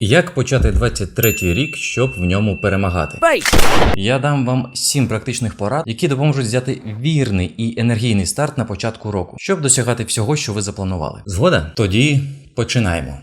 Як почати 23-й рік, щоб в ньому перемагати? Я дам вам 7 практичних порад, які допоможуть взяти вірний і енергійний старт на початку року, щоб досягати всього, що ви запланували. Згода? Тоді починаємо.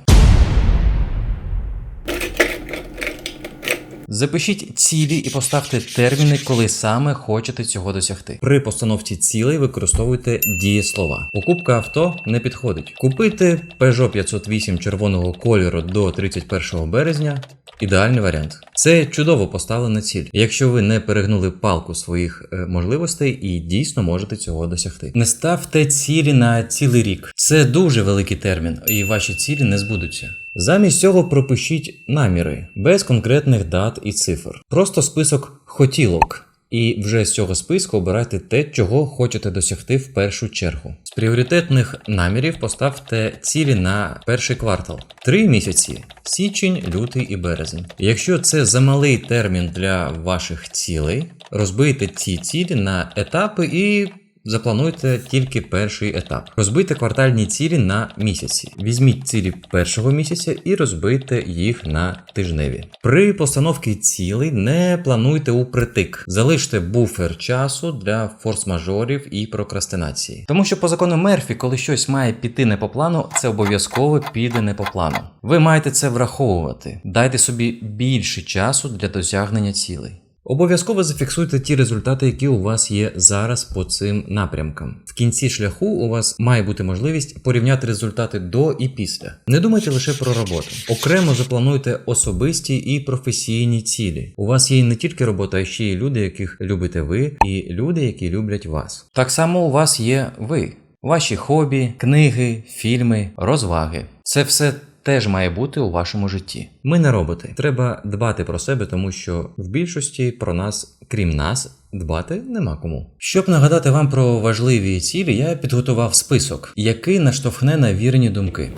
Запишіть цілі і поставте терміни, коли саме хочете цього досягти. При постановці цілей використовуйте дієслова. Покупка авто не підходить. Купити Peugeot 508 червоного кольору до 31 березня. Ідеальний варіант. Це чудово поставлена ціль, якщо ви не перегнули палку своїх е, можливостей і дійсно можете цього досягти. Не ставте цілі на цілий рік. Це дуже великий термін, і ваші цілі не збудуться. Замість цього пропишіть наміри без конкретних дат і цифр. Просто список хотілок. І вже з цього списку обирайте те, чого хочете досягти в першу чергу. З пріоритетних намірів поставте цілі на перший квартал. Три місяці січень, лютий і березень. Якщо це замалий термін для ваших цілей, розбийте ці цілі на етапи і Заплануйте тільки перший етап. Розбийте квартальні цілі на місяці. Візьміть цілі першого місяця і розбийте їх на тижневі. При постановці цілей не плануйте упритик. Залиште буфер часу для форс-мажорів і прокрастинації. Тому що по закону Мерфі, коли щось має піти не по плану, це обов'язково піде не по плану. Ви маєте це враховувати. Дайте собі більше часу для досягнення цілей. Обов'язково зафіксуйте ті результати, які у вас є зараз по цим напрямкам. В кінці шляху у вас має бути можливість порівняти результати до і після. Не думайте лише про роботу. Окремо заплануйте особисті і професійні цілі. У вас є не тільки робота, а ще й люди, яких любите ви, і люди, які люблять вас. Так само у вас є ви, ваші хобі, книги, фільми, розваги. Це все теж має бути у вашому житті. Ми не роботи. Треба дбати про себе, тому що в більшості про нас, крім нас, дбати нема кому. Щоб нагадати вам про важливі цілі, я підготував список, який наштовхне на вірні думки.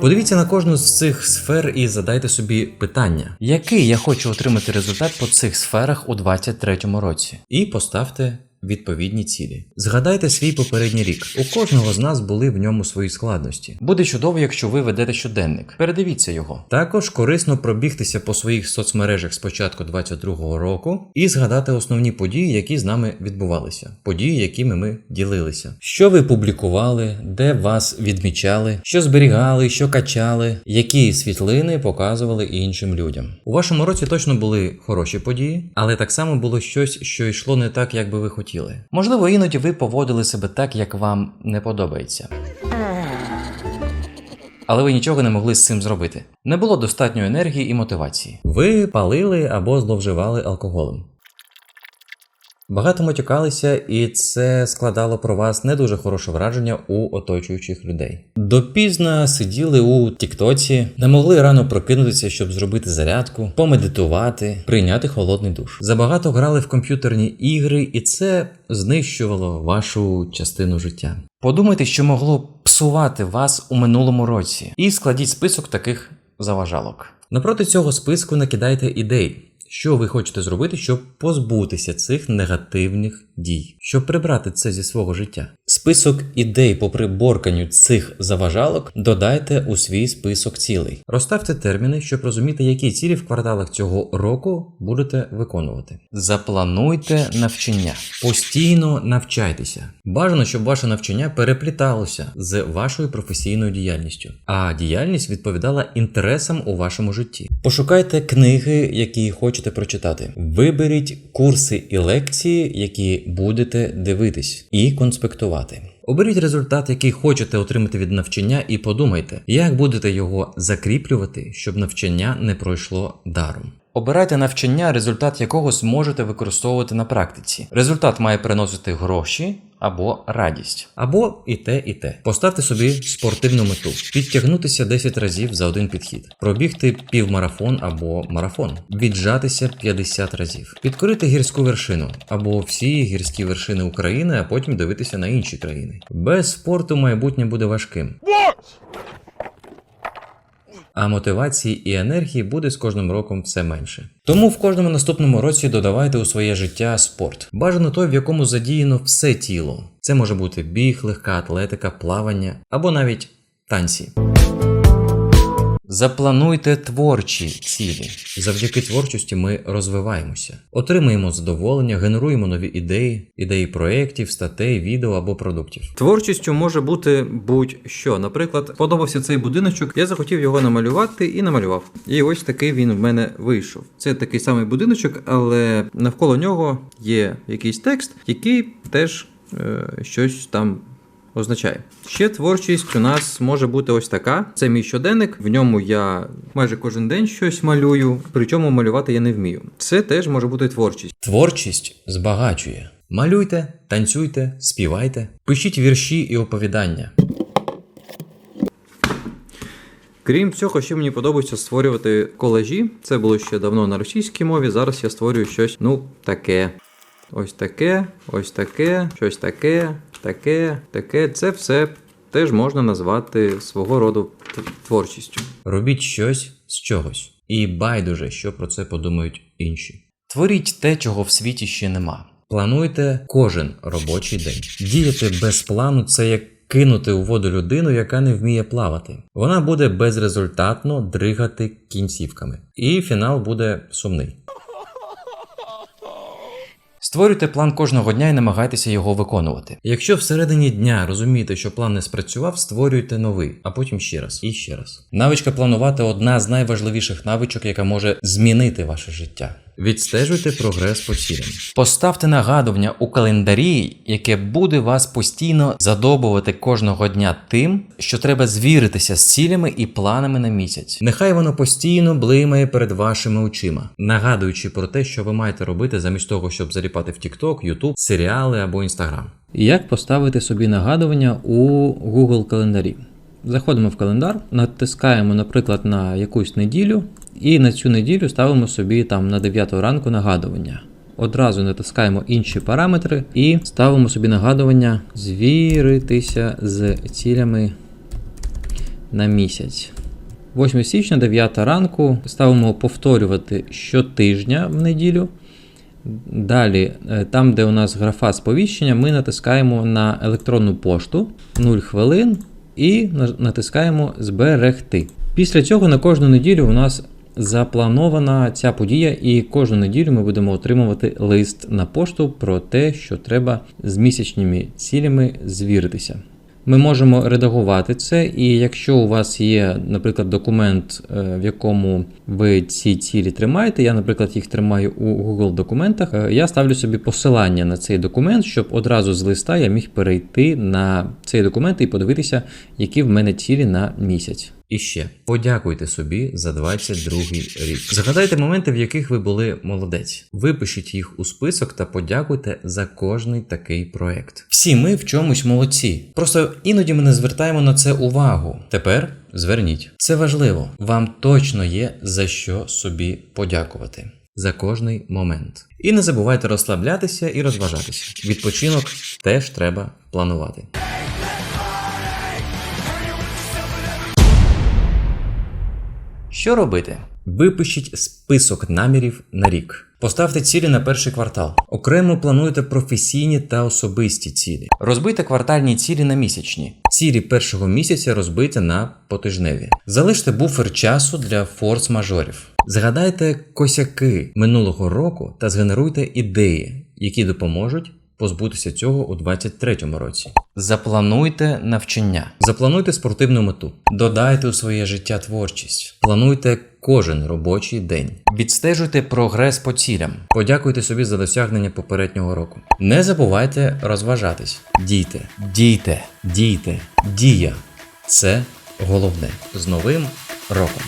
Подивіться на кожну з цих сфер і задайте собі питання, який я хочу отримати результат по цих сферах у 2023 році, і поставте відповідні цілі. Згадайте свій попередній рік. У кожного з нас були в ньому свої складності. Буде чудово, якщо ви ведете щоденник. Передивіться його. Також корисно пробігтися по своїх соцмережах з початку 2022 року і згадати основні події, які з нами відбувалися, події, якими ми ділилися. Що ви публікували, де вас відмічали, що зберігали, що качали, які світлини показували іншим людям. У вашому році точно були хороші події, але так само було щось, що йшло не так, як би ви хотіли. Можливо, іноді ви поводили себе так, як вам не подобається. Але ви нічого не могли з цим зробити. Не було достатньо енергії і мотивації. Ви палили або зловживали алкоголем. Багато матюкалися, і це складало про вас не дуже хороше враження у оточуючих людей. Допізно сиділи у Тіктоці, не могли рано прокинутися, щоб зробити зарядку, помедитувати, прийняти холодний душ. Забагато грали в комп'ютерні ігри, і це знищувало вашу частину життя. Подумайте, що могло псувати вас у минулому році, і складіть список таких заважалок. Напроти цього списку накидайте ідей. Що ви хочете зробити, щоб позбутися цих негативних дій, щоб прибрати це зі свого життя? Список ідей по приборканню цих заважалок додайте у свій список цілей. Розставте терміни, щоб розуміти, які цілі в кварталах цього року будете виконувати. Заплануйте навчання. Постійно навчайтеся. Бажано, щоб ваше навчання перепліталося з вашою професійною діяльністю, а діяльність відповідала інтересам у вашому житті. Пошукайте книги, які хочете прочитати. Виберіть курси і лекції, які будете дивитись, і конспектувати. Оберіть результат, який хочете отримати від навчання, і подумайте, як будете його закріплювати, щоб навчання не пройшло даром. Обирайте навчання, результат якого зможете використовувати на практиці. Результат має приносити гроші або радість, або і те, і те. Поставте собі спортивну мету, підтягнутися 10 разів за один підхід, пробігти півмарафон або марафон, віджатися 50 разів, підкорити гірську вершину або всі гірські вершини України, а потім дивитися на інші країни. Без спорту майбутнє буде важким. А мотивації і енергії буде з кожним роком все менше. Тому в кожному наступному році додавайте у своє життя спорт. Бажано той, в якому задіяно все тіло. Це може бути біг, легка атлетика, плавання або навіть танці. Заплануйте творчі цілі. Завдяки творчості ми розвиваємося, отримуємо задоволення, генеруємо нові ідеї, ідеї проєктів, статей, відео або продуктів. Творчістю може бути будь-що. Наприклад, подобався цей будиночок, я захотів його намалювати і намалював. І ось такий він в мене вийшов. Це такий самий будиночок, але навколо нього є якийсь текст, який теж е, щось там означає. Ще творчість у нас може бути ось така. Це мій щоденник. В ньому я майже кожен день щось малюю, причому малювати я не вмію. Це теж може бути творчість. Творчість збагачує. Малюйте, танцюйте, співайте, пишіть вірші і оповідання. Крім цього, ще мені подобається створювати колажі. Це було ще давно на російській мові. Зараз я створюю щось, ну, таке. Ось таке, ось таке, щось таке, таке, таке. Це все теж можна назвати свого роду творчістю. Робіть щось з чогось. І байдуже, що про це подумають інші. Творіть те, чого в світі ще нема. Плануйте кожен робочий день. Діяти без плану це як кинути у воду людину, яка не вміє плавати. Вона буде безрезультатно дригати кінцівками. І фінал буде сумний. Створюйте план кожного дня і намагайтеся його виконувати. Якщо всередині дня розумієте, що план не спрацював, створюйте новий, а потім ще раз і ще раз. Навичка планувати одна з найважливіших навичок, яка може змінити ваше життя. Відстежуйте прогрес по цілям. Поставте нагадування у календарі, яке буде вас постійно задобувати кожного дня тим, що треба звіритися з цілями і планами на місяць. Нехай воно постійно блимає перед вашими очима, нагадуючи про те, що ви маєте робити замість того, щоб заліпати в TikTok, YouTube, серіали або Instagram. Як поставити собі нагадування у Google календарі? Заходимо в календар, натискаємо, наприклад, на якусь неділю, і на цю неділю ставимо собі там на 9 ранку нагадування. Одразу натискаємо інші параметри і ставимо собі нагадування звіритися з цілями на місяць. 8 січня, 9 ранку, ставимо повторювати щотижня в неділю. Далі, е, там, де у нас графа сповіщення, ми натискаємо на електронну пошту 0 хвилин і натискаємо Зберегти. Після цього на кожну неділю у нас запланована ця подія, і кожну неділю ми будемо отримувати лист на пошту про те, що треба з місячними цілями звіритися. Ми можемо редагувати це, і якщо у вас є, наприклад, документ, е, в якому ви ці цілі тримаєте, я, наприклад, їх тримаю у Google документах, е, я ставлю собі посилання на цей документ, щоб одразу з листа я міг перейти на цей документ і подивитися, які в мене цілі на місяць. І ще подякуйте собі за 22 рік. Згадайте моменти, в яких ви були молодець. Випишіть їх у список та подякуйте за кожний такий проект. Всі ми в чомусь молодці. Просто іноді ми не звертаємо на це увагу. Тепер зверніть. Це важливо. Вам точно є за що собі подякувати. За кожний момент. І не забувайте розслаблятися і розважатися. Відпочинок теж треба планувати. Що робити? Випишіть список намірів на рік. Поставте цілі на перший квартал. Окремо плануйте професійні та особисті цілі. Розбийте квартальні цілі на місячні. Цілі першого місяця розбийте на потижневі. Залиште буфер часу для форс-мажорів. Згадайте косяки минулого року та згенеруйте ідеї, які допоможуть позбутися цього у 2023 році. Заплануйте навчання. Заплануйте спортивну мету. Додайте у своє життя творчість. Плануйте кожен робочий день. Відстежуйте прогрес по цілям. Подякуйте собі за досягнення попереднього року. Не забувайте розважатись. Дійте, дійте, дійте, дія. Це головне. З новим роком.